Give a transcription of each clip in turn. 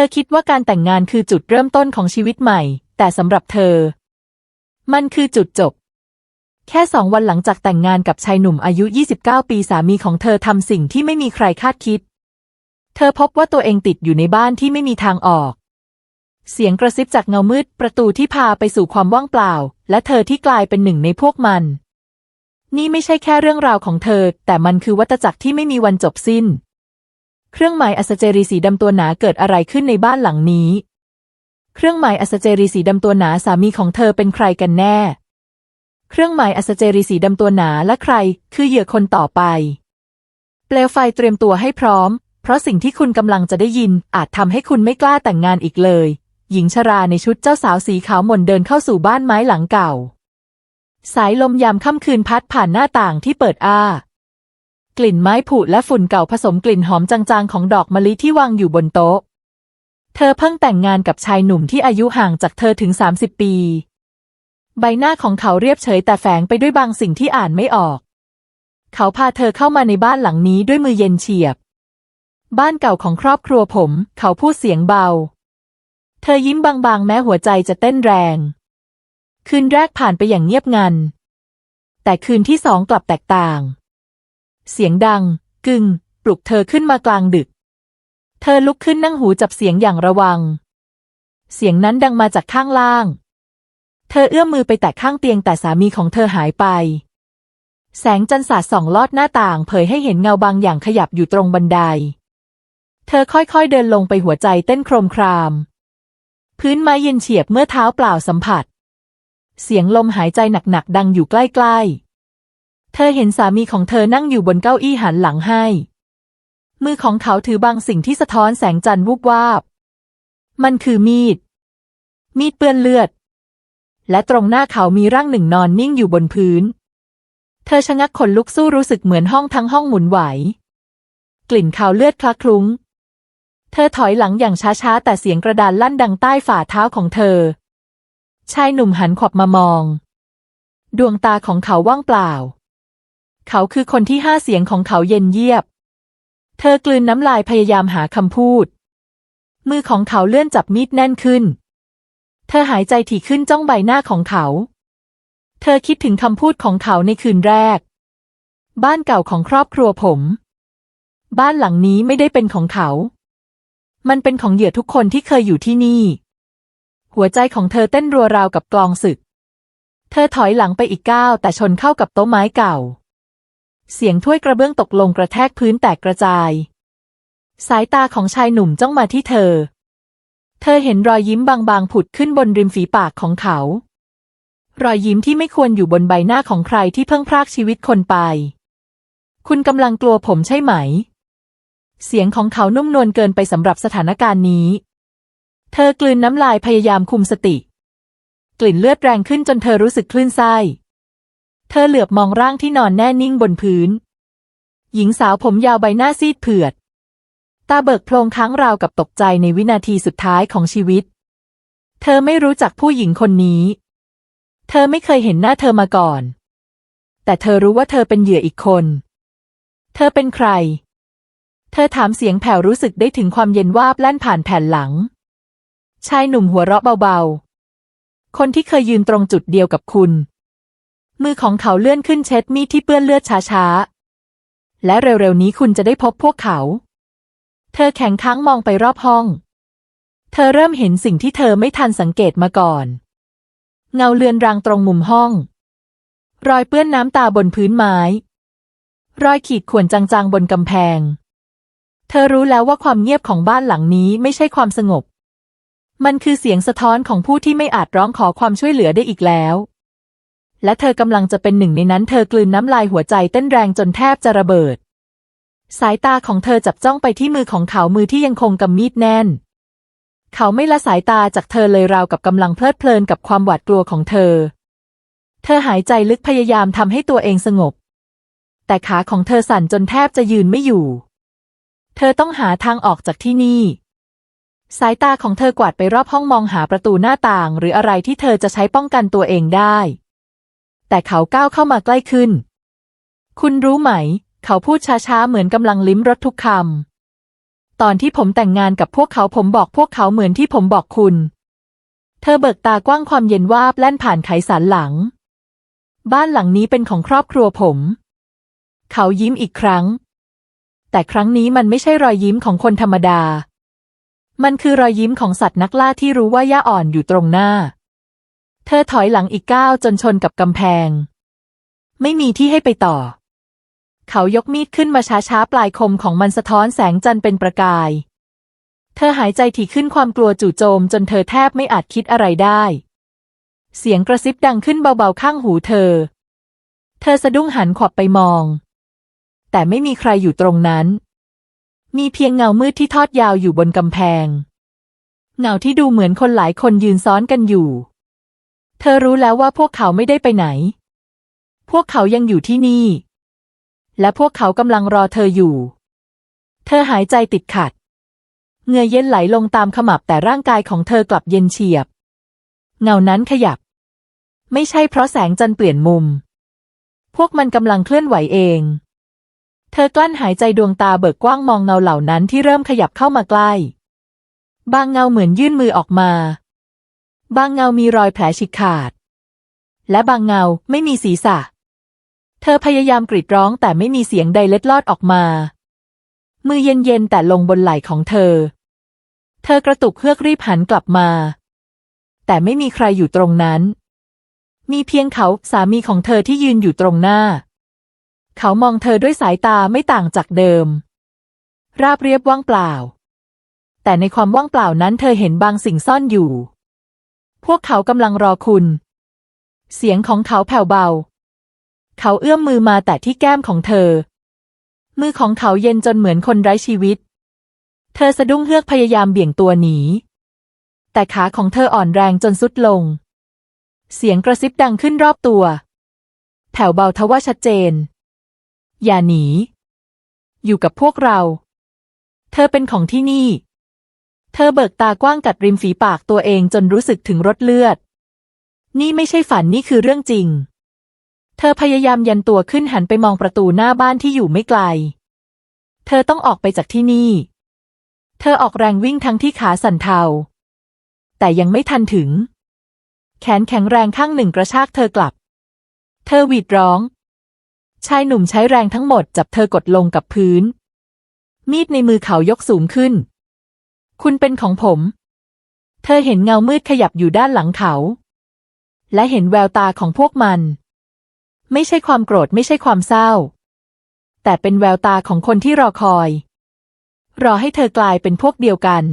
ธอคิดว่าการแต่งงานคือจุดเริ่มต้นของชีวิตใหม่ แต่สำหรับเธอ มันคือจุดจบ แค่สองวันหลังจากแต่งงานกับชายหนุ่มอายุ 29 ปีสามีของเธอทำสิ่งที่ไม่มีใครคาดคิด เธอพบว่าตัวเองติดอยู่ในบ้านที่ไม่มีทางออก เสียงกระซิบจากเงามืดประตูที่พาไปสู่ความว่างเปล่า และเธอที่กลายเป็นหนึ่งในพวกมัน นี่ไม่ใช่แค่เรื่องราวของเธอ แต่มันคือวัฏจักรที่ไม่มีวันจบสิ้น เครื่องหมายอัสเจรีสีดำตัวหนาเกิดอะไรขึ้นในบ้านหลังนี้ เครื่องหมายอัสเจรีสีดำตัวหนาสามีของเธอเป็นใครกันแน่ เครื่องหมายอัสเจรีสีดำตัวหนาและใคร คือเหยื่อคนต่อไป เปลวไฟเตรียมตัวให้พร้อม เพราะสิ่งที่คุณกำลังจะได้ยินอาจทำให้คุณไม่กล้าแต่งงานอีกเลย หญิงชราในชุดเจ้าสาวสีขาวหม่นเดินเข้าสู่บ้านไม้หลังเก่า สายลมยามค่ำคืนพัดผ่านหน้าต่างที่เปิดอ้า กลิ่นไม้ผุและฝุ่นเก่าผสมกลิ่นหอมจางๆของดอกมะลิที่วางอยู่บนโต๊ะ เธอเพิ่งแต่งงานกับชายหนุ่มที่อายุห่างจากเธอถึง 30 ปี ใบหน้าของเขาเรียบเฉยแต่แฝงไปด้วยบางสิ่งที่อ่านไม่ออก เขาพาเธอเข้ามาในบ้านหลังนี้ด้วยมือเย็นเฉียบ บ้านเก่าของครอบครัวผม เขาพูดเสียงเบา เธอยิ้มบางๆ แม้หัวใจจะเต้นแรง คืนแรกผ่านไปอย่างเงียบงัน แต่คืนที่สองกลับแตกต่าง เสียงดัง กึ่ง ปลุกเธอขึ้นมากลางดึก เธอลุกขึ้นนั่งหูจับเสียงอย่างระวัง เสียงนั้นดังมาจากข้างล่าง เธอเอื้อมมือไปแตะข้างเตียงแต่สามีของเธอหายไป แสงจันทร์สาดส่องลอดหน้าต่างเผยให้เห็นเงาบางอย่างขยับอยู่ตรงบันได เธอค่อยๆเดินลงไปหัวใจเต้นโครมคราม พื้นไม้เย็นเฉียบเมื่อเท้าเปล่าสัมผัส เสียงลมหายใจหนักๆดังอยู่ใกล้ๆ เธอเห็นสามีของเธอนั่งอยู่บนเก้าอี้หันหลังให้ มือของเขาถือบางสิ่งที่สะท้อนแสงจันทร์วูบวาบ มันคือมีด มีดเปื้อนเลือด และตรงหน้าเขามีร่างหนึ่งนอนนิ่งอยู่บนพื้น เธอชะงักขนลุกสู้รู้สึกเหมือนห้องทั้งห้องหมุนไหว กลิ่นคาวเลือดคละคลุ้ง เธอถอยหลังอย่างช้าๆแต่เสียงกระดานลั่นดังใต้ฝ่าเท้าของเธอ ชายหนุ่มหันขวับมามอง ดวงตาของเขาว่างเปล่า เขาคือคนที่ห้าเสียงของเขาเย็นเยียบ เธอกลืนน้ำลายพยายามหาคำพูด มือของเขาเลื่อนจับมีดแน่นขึ้น เธอหายใจถี่ขึ้นจ้องใบหน้าของเขา เธอคิดถึงคำพูดของเขาในคืนแรก บ้านเก่าของครอบครัวผม บ้านหลังนี้ไม่ได้เป็นของเขา มันเป็นของเหยื่อทุกคนที่เคยอยู่ที่นี่ หัวใจของเธอเต้นรัวราวกับกลองศึก เธอถอยหลังไปอีกก้าวแต่ชนเข้ากับโต๊ะไม้เก่า เสียงถ้วยกระเบื้องตกลงกระแทกพื้นแตกกระจาย สายตาของชายหนุ่มจ้องมาที่เธอ เธอเห็นรอยยิ้มบางๆผุดขึ้นบนริมฝีปากของเขา รอยยิ้มที่ไม่ควรอยู่บนใบหน้าของใครที่เพิ่งพรากชีวิตคนไป คุณกำลังกลัวผมใช่ไหม เสียงของเขานุ่มนวลเกินไปสำหรับสถานการณ์นี้ เธอกลืนน้ำลายพยายามคุมสติ กลิ่นเลือดแรงขึ้นจนเธอรู้สึกคลื่นไส้ เธอเหลือบมองร่างที่นอนแน่นิ่งบนพื้น หญิงสาวผมยาวใบหน้าซีดเผือด ตาเบิกโพลงค้างราวกับตกใจในวินาทีสุดท้ายของชีวิต เธอไม่รู้จักผู้หญิงคนนี้ เธอไม่เคยเห็นหน้าเธอมาก่อน แต่เธอรู้ว่าเธอเป็นเหยื่ออีกคน เธอเป็นใคร เธอถามเสียงแผ่วรู้สึกได้ถึงความเย็นวาบแล่นผ่านแผ่นหลัง ชายหนุ่มหัวเราะเบาๆ คนที่เคยยืนตรงจุดเดียวกับคุณ มือของเขาเลื่อนขึ้นเช็ดมีดที่เปื้อนเลือดช้าๆ และเร็วๆนี้คุณจะได้พบพวกเขา เธอแข็งค้างมองไปรอบห้อง เธอเริ่มเห็นสิ่งที่เธอไม่ทันสังเกตมาก่อน เงาเลือนรางตรงมุมห้อง รอยเปื้อนน้ำตาบนพื้นไม้ รอยขีดข่วนจางๆบนกำแพง เธอรู้แล้วว่าความเงียบของบ้านหลังนี้ไม่ใช่ความสงบ มันคือเสียงสะท้อนของผู้ที่ไม่อาจร้องขอความช่วยเหลือได้อีกแล้ว และเธอกำลังจะเป็นหนึ่งในนั้นเธอกลืนน้ำลายหัวใจเต้นแรงจนแทบจะระเบิด สายตาของเธอจับจ้องไปที่มือของเขามือที่ยังคงกำมีดแน่น เขาไม่ละสายตาจากเธอเลยราวกับกำลังเพลิดเพลินกับความหวาดกลัวของเธอ เธอหายใจลึกพยายามทำให้ตัวเองสงบ แต่ขาของเธอสั่นจนแทบจะยืนไม่อยู่ เธอต้องหาทางออกจากที่นี่สายตาของเธอกวาดไปรอบห้องมองหาประตูหน้าต่าง หรืออะไรที่เธอจะใช้ป้องกันตัวเองได้ แต่เขาก้าวเข้ามาใกล้ขึ้น คุณรู้ไหม เขาพูดช้าๆ เหมือนกำลังลิ้มรสทุกคำ ตอนที่ผมแต่งงานกับพวกเขาผมบอกพวกเขาเหมือนที่ผมบอกคุณ เธอเบิกตากว้างความเย็นวาบแล่นผ่านไขสันหลัง บ้านหลังนี้เป็นของครอบครัวผม เขายิ้มอีกครั้ง แต่ครั้งนี้มันไม่ใช่รอยยิ้มของคนธรรมดา มันคือรอยยิ้มของสัตว์นักล่าที่รู้ว่าหญ้าอ่อนอยู่ตรงหน้า เธอถอยหลังอีกก้าวจนชนกับกำแพง ไม่มีที่ให้ไปต่อ เขายกมีดขึ้นมาช้าๆ ปลายคมของมันสะท้อนแสงจันทร์เป็นประกาย เธอหายใจถี่ขึ้นความกลัวจู่โจมจนเธอแทบไม่อาจคิดอะไรได้ เสียงกระซิบดังขึ้นเบาๆข้างหูเธอ เธอสะดุ้งหันขวับไปมอง แต่ไม่มีใครอยู่ตรงนั้น มีเพียงเงามืดที่ทอดยาวอยู่บนกำแพง เงาที่ดูเหมือนคนหลายคนยืนซ้อนกันอยู่ เธอรู้แล้วว่าพวกเขาไม่ได้ไปไหน พวกเขายังอยู่ที่นี่ และพวกเขากำลังรอเธออยู่ เธอหายใจติดขัดเงื่อเย็นไหลลงตามขมับแต่ร่างกายของเธอกลับเย็นเฉียบ เงานั้นขยับ ไม่ใช่เพราะแสงจันทร์เปลี่ยนมุม พวกมันกำลังเคลื่อนไหวเอง เธอกลั้นหายใจดวงตาเบิกกว้างมองเงาเหล่านั้นที่เริ่มขยับเข้ามาใกล้ บางเงาเหมือนยื่นมือออกมา บางเงามีรอยแผลฉีกขาด และบางเงาไม่มีศีรษะ เธอพยายามกรีดร้องแต่ไม่มีเสียงใดเล็ดลอดออกมา มือเย็นๆแต่ลงบนไหล่ของเธอ เธอกระตุกเฮือกรีบหันกลับมา แต่ไม่มีใครอยู่ตรงนั้น มีเพียงเขาสามีของเธอที่ยืนอยู่ตรงหน้า เขามองเธอด้วยสายตาไม่ต่างจากเดิม ราบเรียบว่างเปล่า แต่ในความว่างเปล่านั้นเธอเห็นบางสิ่งซ่อนอยู่ พวกเขากำลังรอคุณ เสียงของเขาแผ่วเบา เขาเอื้อมมือมาแตะที่แก้มของเธอ มือของเขาเย็นจนเหมือนคนไร้ชีวิต เธอสะดุ้งเฮือกพยายามเบี่ยงตัวหนี แต่ขาของเธออ่อนแรงจนสุดลง เสียงกระซิบดังขึ้นรอบตัว แผ่วเบาทว่าชัดเจน อย่าหนี อยู่กับพวกเรา เธอเป็นของที่นี่ เธอเบิกตากว้างกัดริมฝีปากตัวเองจนรู้สึกถึงรสเลือด นี่ไม่ใช่ฝันนี่คือเรื่องจริง เธอพยายามยันตัวขึ้นหันไปมองประตูหน้าบ้านที่อยู่ไม่ไกล เธอต้องออกไปจากที่นี่ เธอออกแรงวิ่งทั้งที่ขาสั่นเทา แต่ยังไม่ทันถึง แขนแข็งแรงข้างหนึ่งกระชากเธอกลับ เธอหวีดร้อง ชายหนุ่มใช้แรงทั้งหมดจับเธอกดลงกับพื้น มีดในมือเขายกสูงขึ้น คุณเป็นของผม เธอเห็นเงามืดขยับอยู่ด้านหลังเขา และเห็นแววตาของพวกมัน ไม่ใช่ความโกรธไม่ใช่ความเศร้า แต่เป็นแววตาของคนที่รอคอย รอให้เธอกลายเป็นพวกเดียวกัน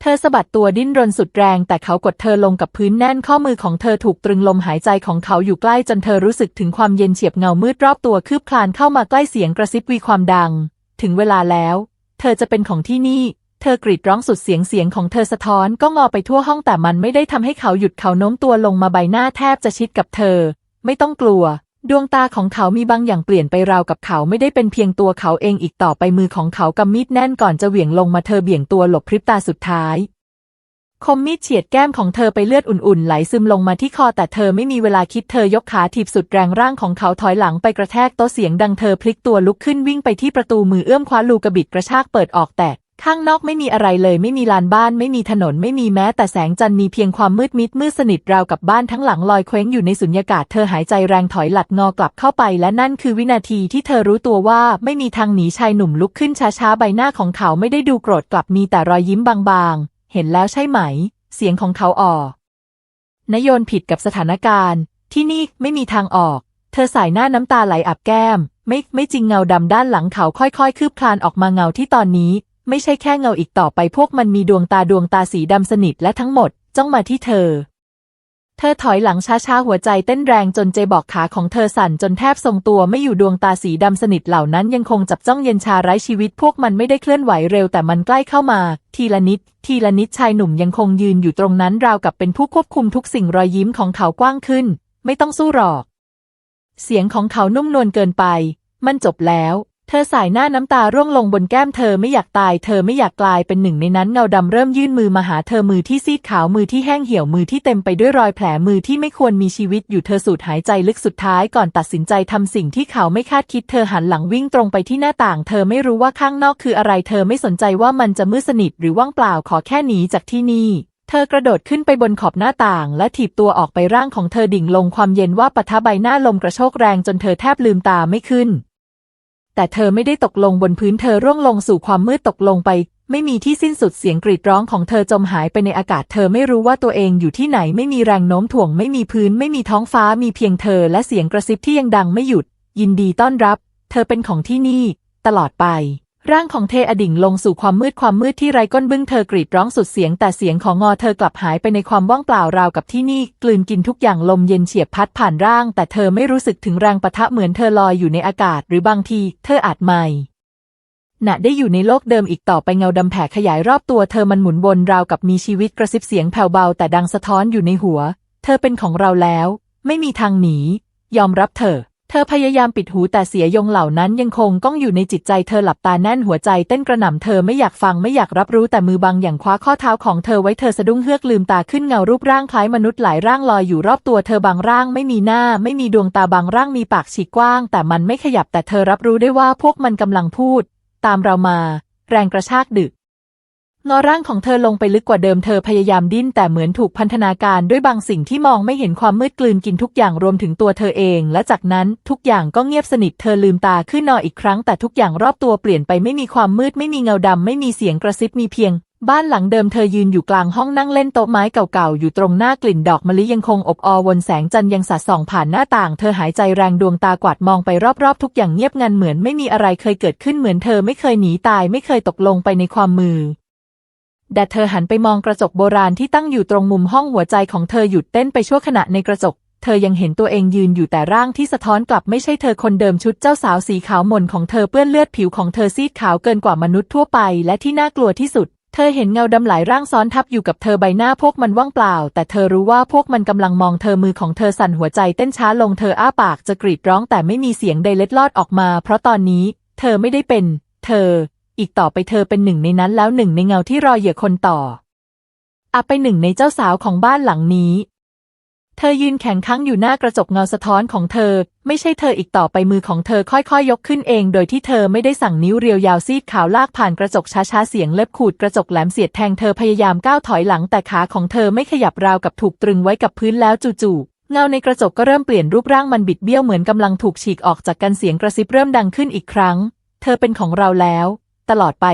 เธอสะบัดตัวดิ้นรนสุดแรงแต่เขากดเธอลงกับพื้นแน่นข้อมือของเธอถูกตรึงลมหายใจของเขาอยู่ใกล้จนเธอรู้สึกถึงความเย็นเฉียบเงามืดรอบตัวคืบคลานเข้ามาใกล้เสียงกระซิบวีความดัง ถึงเวลาแล้ว เธอจะเป็นของที่นี่ เธอกรีดร้องสุดเสียงเสียงของเธอสะท้อนก็งอไปทั่วห้องแต่มันไม่ได้ทำให้เขาหยุดเขาโน้มตัวลงมาใบหน้าแทบจะชิดกับเธอ ไม่ต้องกลัว ดวงตาของเขามีบางอย่างเปลี่ยนไปราวกับเขาไม่ได้เป็นเพียงตัวเขาเองอีกต่อไปมือของเขากำมีดแน่นก่อนจะเหวี่ยงลงมาเธอเบี่ยงตัวหลบพริบตาสุดท้าย คมมีดเฉียดแก้มของเธอไปเลือดอุ่นๆ ไหลซึมลงมาที่คอแต่เธอไม่มีเวลาคิดเธอยกขาถีบสุดแรงร่างของเขาถอยหลังไปกระแทกโต๊ะเสียงดังเธอพลิกตัวลุกขึ้นวิ่งไปที่ประตูมือเอื้อมคว้าลูกระบิดกระชากเปิดออกแต่ ข้างนอกไม่มีอะไรเลย ไม่มีลานบ้าน ไม่มีถนน ไม่มีแม้ แต่แสงจันทร์มีเพียงความมืดมิดมืดสนิทราวกับบ้านทั้งหลังลอยเคว้งอยู่ในสุญญากาศเธอหายใจแรงถอยหลัดงอกลับเข้าไป และนั่นคือวินาทีที่เธอรู้ตัวว่าไม่มีทางหนีชายหนุ่มลุกขึ้นช้าๆใบหน้าของเขาไม่ได้ดูโกรธกลับมีแต่รอยยิ้มบางๆ เห็นแล้วใช่ไหม เสียงของเขาอ่อนโยนผิดกับสถานการณ์ ที่นี่ไม่มีทางออก เธอสายหน้าน้ำตาไหลอาบแก้ม ไม่ไม่จริงเงาดำด้านหลังเขาค่อยๆ คืบคลานออกมาเงาที่ตอนนี้ ไม่ใช่แค่เงาอีกต่อไปพวกมันมีดวงตาดวงตาสีดำสนิทและทั้งหมดจ้องมาที่เธอ เธอถอยหลังช้าๆหัวใจเต้นแรงจนเจบอกขาของเธอสั่นจนแทบทรงตัวไม่อยู่ดวงตาสีดำสนิทเหล่านั้นยังคงจับจ้องเย็นชาไร้ชีวิตพวกมันไม่ได้เคลื่อนไหวเร็วแต่มันใกล้เข้ามา ทีละนิด ทีละนิดชายหนุ่มยังคงยืนอยู่ตรงนั้นราวกับเป็นผู้ควบคุมทุกสิ่งรอยยิ้มของเขากว้างขึ้น ไม่ต้องสู้หรอก เสียงของเขานุ่มนวลเกินไป มันจบแล้ว เธอสายหน้าน้ำตาร่วงลงบนแก้มเธอไม่อยากตาย เธอไม่อยากกลายเป็นหนึ่งในนั้นเงาดำเริ่มยื่นมือมาหาเธอมือที่ซีดขาวมือที่แห้งเหี่ยวมือที่เต็มไปด้วยรอยแผลมือที่ไม่ควรมีชีวิตอยู่เธอสูดหายใจลึกสุดท้ายก่อนตัดสินใจทำสิ่งที่เขาไม่คาดคิดเธอหันหลังวิ่งตรงไปที่หน้าต่าง เธอไม่รู้ว่าข้างนอกคืออะไร เธอไม่สนใจว่ามันจะมืดสนิทหรือว่างเปล่าขอแค่หนีจากที่นี่เธอกระโดดขึ้นไปบนขอบหน้าต่าง และถีบตัวออกไปร่างของเธอดิ่งลงความเย็นว่าปะทะใบหน้าลมกระโชกแรงจนเธอแทบลืมตาไม่ขึ้น แต่เธอไม่ได้ตกลงบนพื้นเธอร่วงลงสู่ความมืดตกลงไป ไม่มีที่สิ้นสุดเสียงกรีดร้องของเธอจมหายไปในอากาศเธอไม่รู้ว่าตัวเองอยู่ที่ไหนไม่มีแรงโน้มถ่วงไม่มีพื้นไม่มีท้องฟ้ามีเพียงเธอและเสียงกระซิบที่ยังดังไม่หยุด ยินดีต้อนรับ เธอเป็นของที่นี่ ตลอดไป ร่างของเทอดิ่งลงสู่ความมืดความมืดที่ไร้ก้นบึ้งเธอกรีดร้องสุดเสียง แต่เสียงของงอเธอกลับหายไปในความว่างเปล่าราวกับที่นี่ กลืนกินทุกอย่างลมเย็นเฉียบพัดผ่านร่าง แต่เธอไม่รู้สึกถึงแรงปะทะเหมือนเธอลอยอยู่ในอากาศ หรือบางที เธออาจไม่ณได้อยู่ในโลกเดิมอีกต่อไปเงาดำแผ่ขยายรอบตัวเธอมันหมุนวนราวกับมีชีวิตกระซิบเสียงแผ่วเบาแต่ดังสะท้อนอยู่ในหัว เธอเป็นของเราแล้ว ไม่มีทางหนียอมรับเธอ เธอพยายามปิดหูแต่เสียยงเหล่านั้นยังคงก้องอยู่ในจิตใจเธอหลับตาแน่นหัวใจเต้นกระหน่ำเธอไม่อยากฟังไม่อยากรับรู้แต่มือบางอย่างคว้าข้อเท้าของเธอไว้เธอสะดุ้งเฮือกลืมตาขึ้นเงารูปร่างคล้ายมนุษย์หลายร่างลอยอยู่รอบตัวเธอบางร่างไม่มีหน้า ไม่มีดวงตาบางร่างมีปากฉีกกว้าง แต่มันไม่ขยับแต่เธอรับรู้ได้ว่าพวกมันกำลังพูด ตามเรามา แรงกระชากดึก งอร่างของเธอลงไปลึกกว่าเดิมเธอพยายามดิ้นแต่เหมือนถูกพันธนาการด้วยบางสิ่งที่มองไม่เห็นความมืดกลืนกินทุกอย่างรวมถึงตัวเธอเอง และจากนั้นทุกอย่างก็เงียบสนิทเธอลืมตาขึ้นนอนอีกครั้ง แต่ทุกอย่างรอบตัวเปลี่ยนไปไม่มีความมืดไม่มีเงาดำไม่มีเสียงกระซิบมีเพียง บ้านหลังเดิมเธอยืนอยู่กลางห้องนั่งเล่นโต๊ะไม้เก่าๆอยู่ตรงหน้ากลิ่นดอกมะลิยังคงอบอววนแสงจันทร์ยังสาดส่องผ่านหน้าต่าง เธอหายใจแรงดวงตากวาดมองไปรอบๆ ทุกอย่างเงียบงันเหมือนไม่มีอะไรเคยเกิดขึ้นเหมือนเธอไม่เคยหนีตายไม่เคยตกลงไปในความมือ แต่เธอหันไปมองกระจกโบราณที่ตั้งอยู่ตรงมุมห้องหัวใจของเธอหยุดเต้นไปชั่วขณะในกระจก เธอยังเห็นตัวเองยืนอยู่แต่ร่างที่สะท้อนกลับไม่ใช่เธอคนเดิมชุดเจ้าสาวสีขาวหม่นของเธอเปื้อนเลือดผิวของเธอซีดขาวเกินกว่ามนุษย์ทั่วไป และที่น่ากลัวที่สุด เธอเห็นเงาดำหลายร่างซ้อนทับอยู่กับเธอใบหน้าพวกมันว่างเปล่า แต่เธอรู้ว่าพวกมันกำลังมองเธอมือของเธอสั่นหัวใจเต้นช้าลงเธออ้าปากจะกรีดร้องแต่ไม่มีเสียงใดเล็ดลอดออกมา เพราะตอนนี้ เธอไม่ได้เป็น เธอ อีกต่อไปเธอเป็นหนึ่งในนั้นแล้วหนึ่งในเงาที่รอเหยื่อคนต่ออาไปหนึ่งในเจ้าสาวของบ้านหลังนี้ เธอยืนแข็งค้างอยู่หน้ากระจกเงาสะท้อนของเธอ ไม่ใช่เธออีกต่อไปมือของเธอค่อยๆ ยกขึ้นเอง โดยที่เธอไม่ได้สั่งนิ้วเรียวยาวซีดขาวลากผ่านกระจกช้าๆ เสียงเล็บขูดกระจกแหลมเสียดแทงเธอพยายามก้าวถอยหลังแต่ขาของเธอไม่ขยับราวกับถูกตรึงไว้กับพื้นแล้วจู่ๆเงาในกระจกก็เริ่มเปลี่ยนรูปร่างมันบิดเบี้ยวเหมือนกำลังถูกฉีกออกจากกันเสียงกระซิบเริ่มดังขึ้นอีกครั้ง เธอเป็นของเราแล้ว ตลอดไป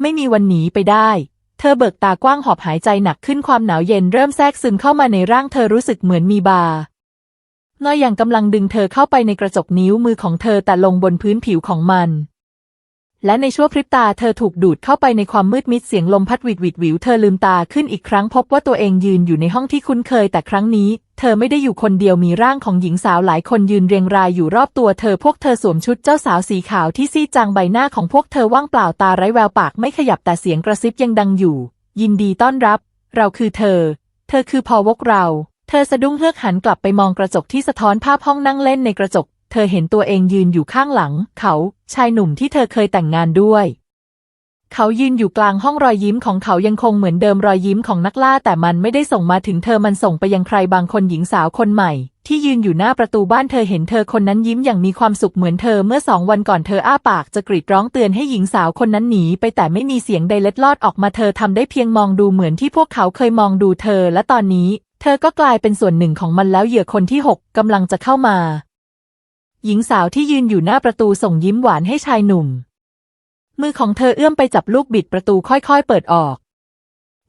ไม่มีวันหนีไปได้ เธอเบิกตากว้างหอบหายใจหนักขึ้นความหนาวเย็นเริ่มแทรกซึมเข้ามาในร่างเธอรู้สึกเหมือนมีบาร์งอยอย่างกำลังดึงเธอเข้าไปในกระจกนิ้วมือของเธอแต่ลงบนพื้นผิวของมัน และในชั่วพริบตาเธอถูกดูดเข้าไปในความมืดมิดเสียงลมพัดวิดวิดวิวเธอลืมตาขึ้นอีกครั้งพบว่าตัวเองยืนอยู่ในห้องที่คุ้นเคยแต่ครั้งนี้ เธอไม่ได้อยู่คนเดียวมีร่างของหญิงสาวหลายคนยืนเรียงรายอยู่รอบตัวเธอพวกเธอสวมชุดเจ้าสาวสีขาวที่ซีดจางใบหน้าของพวกเธอว่างเปล่าตาไร้แววปากไม่ขยับแต่เสียงกระซิบยังดังอยู่ ยินดีต้อนรับ เราคือเธอ เธอคือพอวกเรา เธอสะดุ้งเฮือกหันกลับไปมองกระจกที่สะท้อนภาพห้องนั่งเล่นในกระจก เธอเห็นตัวเองยืนอยู่ข้างหลัง เขาชายหนุ่มที่เธอเคยแต่งงานด้วย เขายืนอยู่กลางห้องรอยยิ้มของเขายังคงเหมือนเดิมรอยยิ้มของนักล่า แต่มันไม่ได้ส่งมาถึงเธอมันส่งไปยังใครบางคนหญิงสาวคนใหม่ ที่ยืนอยู่หน้าประตูบ้านเธอเห็นเธอคนนั้นยิ้มอย่างมีความสุขเหมือนเธอเมื่อสองวันก่อนเธออ้าปากจะกรีดร้องเตือนให้หญิงสาวคนนั้นหนีไปแต่ไม่มีเสียงใดเล็ดลอดออกมาเธอทำได้เพียงมองดูเหมือนที่พวกเขาเคยมองดูเธอ และตอนนี้ เธอก็กลายเป็นส่วนหนึ่งของมันแล้วเหยื่อคนที่หกกำลังจะเข้ามา หญิงสาวที่ยืนอยู่หน้าประตูส่งยิ้มหวานให้ชายหนุ่ม มือของเธอเอื้อมไปจับลูกบิดประตูค่อยๆ เปิดออก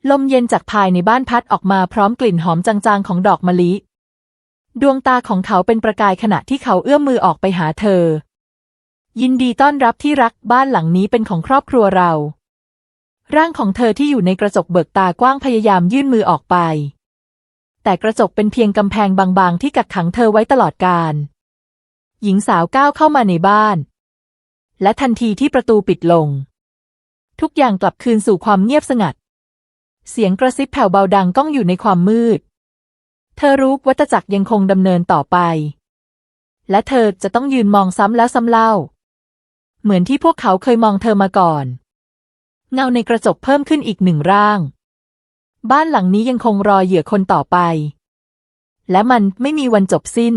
ลมเย็นจากภายในบ้านพัดออกมาพร้อมกลิ่นหอมจางๆของดอกมะลิ ดวงตาของเขาเป็นประกายขณะที่เขาเอื้อมมือออกไปหาเธอ ยินดีต้อนรับที่รักบ้านหลังนี้เป็นของครอบครัวเรา ร่างของเธอที่อยู่ในกระจกเบิกตากว้างพยายามยื่นมือออกไป แต่กระจกเป็นเพียงกำแพงบางๆ ที่กักขังเธอไว้ตลอดกาล หญิงสาวก้าวเข้ามาในบ้าน และทันทีที่ประตูปิดลง ทุกอย่างกลับคืนสู่ความเงียบสงัด เสียงกระซิบแผ่วเบาดังก้องอยู่ในความมืด เธอรู้วัฏจักรยังคงดำเนินต่อไป และเธอจะต้องยืนมองซ้ำแล้วซ้ำเล่า เหมือนที่พวกเขาเคยมองเธอมาก่อน เงาในกระจกเพิ่มขึ้นอีกหนึ่งร่าง บ้านหลังนี้ยังคงรอเหยื่อคนต่อไป และมันไม่มีวันจบสิ้น